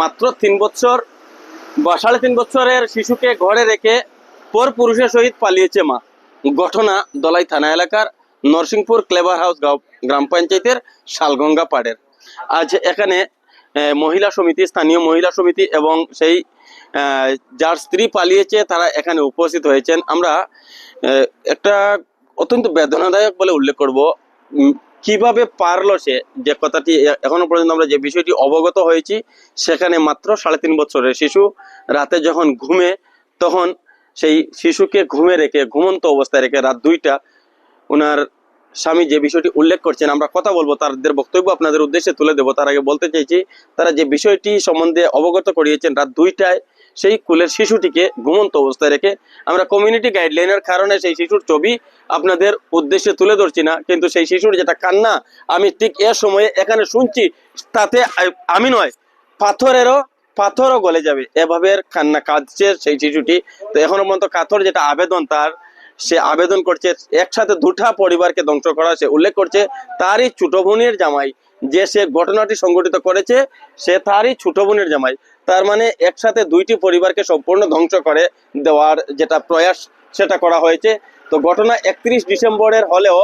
মাত্র তিন বছর, বা সাড়ে তিন বছরের শিশুকে ঘরে রেখে পর পুরুষের সহিত পালিয়েছে মা। ঘটনা দলাই থানা এলাকার নরসিংপুর ক্লেভার হাউস গ্রাম পঞ্চায়েতের শালগঙ্গা পাড়ের। আজ এখানে মহিলা সমিতি, স্থানীয় মহিলা সমিতি এবং সেই যার স্ত্রী পালিয়েছে, তারা এখানে উপস্থিত হয়েছেন। আমরা একটা অত্যন্ত বেদনাদায়ক বলে উল্লেখ করব। কীভাবে পারল সে? যে কথাটি এখনও পর্যন্ত আমরা যে বিষয়টি অবগত হয়েছি, সেখানে মাত্র সাড়ে তিন বছরের শিশু। রাতে যখন ঘুমে, তখন সেই শিশুকে ঘুমে রেখে, ঘুমন্ত অবস্থায় রেখে রাত দুইটা ওনার স্বামী যে বিষয়টি উল্লেখ করছেন, আমরা কথা বলব, তাদের বক্তব্য আপনাদের উদ্দেশ্যে তুলে দেবো। তার আগে বলতে চাইছি, তারা যে বিষয়টি সম্বন্ধে অবগত করিয়েছেন, রাত দুইটায় সেই কুলের শিশুটিকে ঘুমন্ত অবস্থায় রেখে আমরা কমিউনিটি গাইডলাইনের কারণে সেই শিশুর ছবি আপনাদের উদ্দেশ্যে তুলে ধরছি না, কিন্তু সেই শিশুর যেটা কান্না, আমি ঠিক এ সময়ে এখানে শুনছি, তাতে আমি নয়, পাথরেরও, পাথরও গলে যাবে, এভাবে কান্না কাঁদছে সেই শিশুটি। তো এখনও পর্যন্ত কাথর যেটা আবেদন তার, সে আবেদন করছে, একসাথে দুটা পরিবারকে ধ্বংস করা সে উল্লেখ করছে, তারই ছোট বোনের জামাই, যে সে ঘটনাটি সংঘটিত করেছে, সে তারই ছোট বোনের জামাই। তার মানে একসাথে দুইটি পরিবারকে সম্পূর্ণ ধ্বংস করে দেওয়ার যেটা প্রয়াস সেটা করা হয়েছে। তো ঘটনা একত্রিশ ডিসেম্বরের হলেও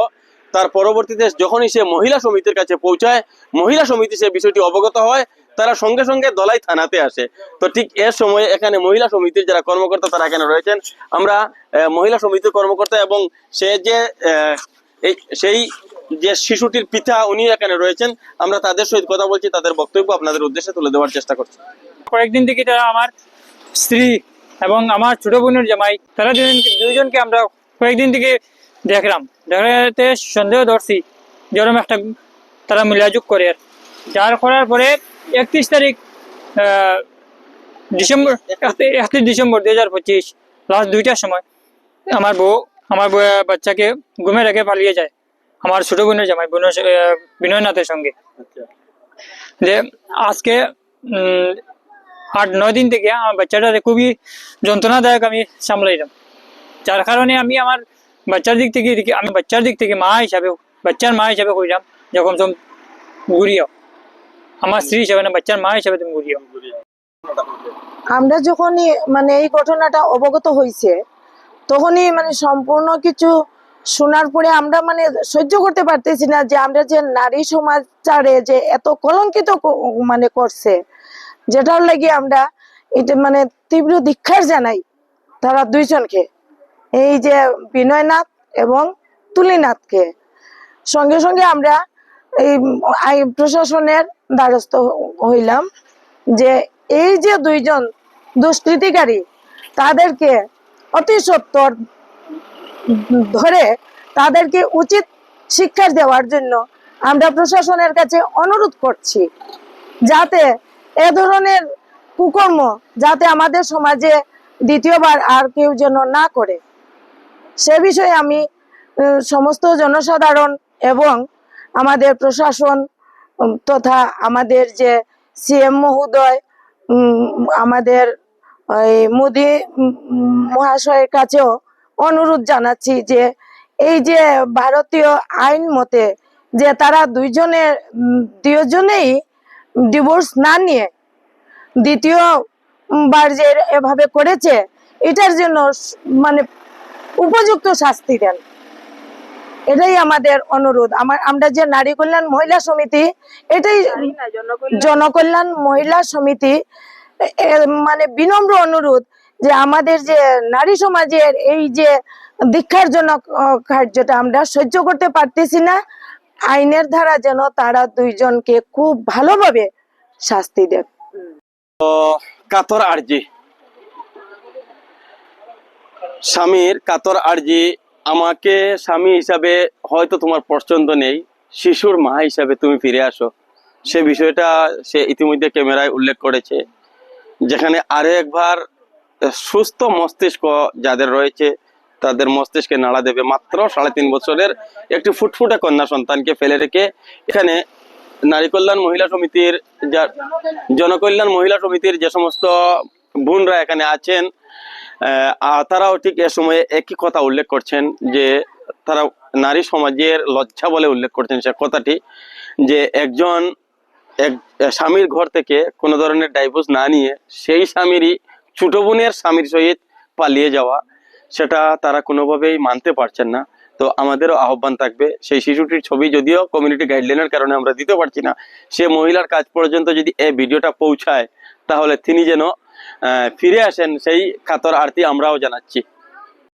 তার পরবর্তীতে যখনই সে মহিলা সমিতির কাছে পৌঁছায়, মহিলা সমিতি সে বিষয়টি অবগত হয়, তারা সঙ্গে সঙ্গে দলাই থানাতে আসে। তো ঠিক এর সময় এখানে মহিলা সমিতির যারা কর্মকর্তা তারা এখানে রয়েছেন। আমরা মহিলা সমিতির কর্মকর্তা এবং সে যে সেই যে শিশুটির পিতা উনি এখানে রয়েছেন। আমরা তাদের সহিত কথা বলছি, তাদের বক্তব্য আপনাদের উদ্দেশ্যে তুলে দেওয়ার চেষ্টা করছি। কয়েকদিন থেকে তারা আমার স্ত্রী এবং আমার ছোট বোনের জামাই তারা দুজন দুইজনকে আমরা কয়েকদিন থেকে দেখলাম। দেখাতে সন্দেহ ধরছি যেরকম একটা তারা মিলাযোগ করে যার করার পরে একত্রিশ তারিখ ডিসেম্বর একত্রিশ ডিসেম্বর দুই হাজার পঁচিশ লাস্ট দুইটার সময় আমার বউ আমার বউ বাচ্চাকে ঘুমে রেখে পালিয়ে যায় আমার ছোট বোনের জামাই আহ, বিনয়নাথের সঙ্গে। যে আজকে উম, আট, নয় দিন থেকে আমার বাচ্চাটাকে খুবই যন্ত্রণাদায়ক আমি সামলাইলাম। যার কারণে আমি আমার বাচ্চার দিক থেকে আমি বাচ্চার দিক থেকে মা হিসাবে, বাচ্চার মা হিসাবে কইলাম যখন তুমি ঘুরিও আমার স্ত্রী হিসাবে না, বাচ্চার মা হিসাবে তুমি ঘুরিও আমরা যখনই মানে এই ঘটনাটা অবগত হয়েছে তখনই মানে সম্পূর্ণ কিছু শোনার পরে আমরা মানে সহ্য করতে পারতেছি না যে আমরা যে নারী সমাজচারে যে এত কলঙ্কিত মানে করছে। যেটার লাগি আমরা এটা মানে তীব্র দীক্ষার জানাই তারা দুইজনকে। এই যে বিনয়নাথ এবং তুলিনাথকে। সঙ্গে সঙ্গে আমরা এই প্রশাসনের দ্বারস্থ হইলাম যে এই যে দুইজন দুষ্কৃতিকারী তাদেরকে অতি সত্তর ধরে তাদেরকে উচিত শিক্ষা দেওয়ার জন্য আমরা প্রশাসনের কাছে অনুরোধ করছি। যাতে এ ধরনের কুকর্ম যাতে আমাদের সমাজে দ্বিতীয়বার আর কেউ যেন না করে। সে বিষয়ে আমি সমস্ত জনসাধারণ এবং আমাদের প্রশাসন তথা আমাদের যে সিএম মহোদয় আমাদের মোদি মহাশয়ের কাছেও অনুরোধ জানাচ্ছি যে এই যে ভারতীয় আইন মতে যে তারা দুইজনে উম, দুজনেই ডিভোর্স না নিয়ে দ্বিতীয় বার যে এভাবে করেছে এটার জন্য মানে উপযুক্ত শাস্তি দেন। এটাই আমাদের অনুরোধ। আমার আমরা যে নারী কল্যাণ মহিলা সমিতি এটাই জনকল্যাণ। মহিলা সমিতি মানে বিনম্র অনুরোধ যে আমাদের যে নারী সমাজের এই যে দীক্ষার জন্য কার্যটা আমরা সহ্য করতে পারতেছি না। আইনের ধারা যেন তারা দুইজনকে খুব ভালোভাবে শাস্তি দেন কাতর আরজি। স্বামীর কাতর আরজি, আমাকে স্বামী হিসাবে হয়তো তোমার পছন্দ নেই, শিশুর মা হিসাবে তুমি ফিরে আসো। সে বিষয়টা সে ইতিমধ্যে ক্যামেরায় উল্লেখ করেছে। যেখানে আরও একবার সুস্থ মস্তিষ্ক যাদের রয়েছে তাদের মস্তিষ্কে নাড়া দেবে। মাত্র সাড়ে তিন বছরের একটি ফুটফুটে কন্যা সন্তানকে ফেলে রেখে এখানে নারী কল্যাণ মহিলা সমিতির জনকল্যাণ মহিলা সমিতির যে সমস্ত বোনরা এখানে আছেন তারাও ঠিক এ সময়ে একই কথা উল্লেখ করছেন যে তারা নারী সমাজের লজ্জা বলে উল্লেখ করছেন সে কথাটি, যে একজন এক স্বামীর ঘর থেকে কোনো ধরনের ডাইভোর্স না নিয়ে সেই স্বামীরই, ছোট বোনের স্বামীর সহিত পালিয়ে যাওয়া সেটা তারা কোনোভাবেই মানতে পারছেন না। তো আমাদেরও আহ্বান থাকবে। সেই শিশুটির ছবি যদিও কমিউনিটি গাইডলাইনের কারণে আমরা দিতে পারছি না, সে মহিলার কাজ পর্যন্ত যদি এই ভিডিওটা পৌঁছায়, তাহলে তিনি যেন ফিরে আসেন, সেই খাতর আরতি আমরাও জানাচ্ছি।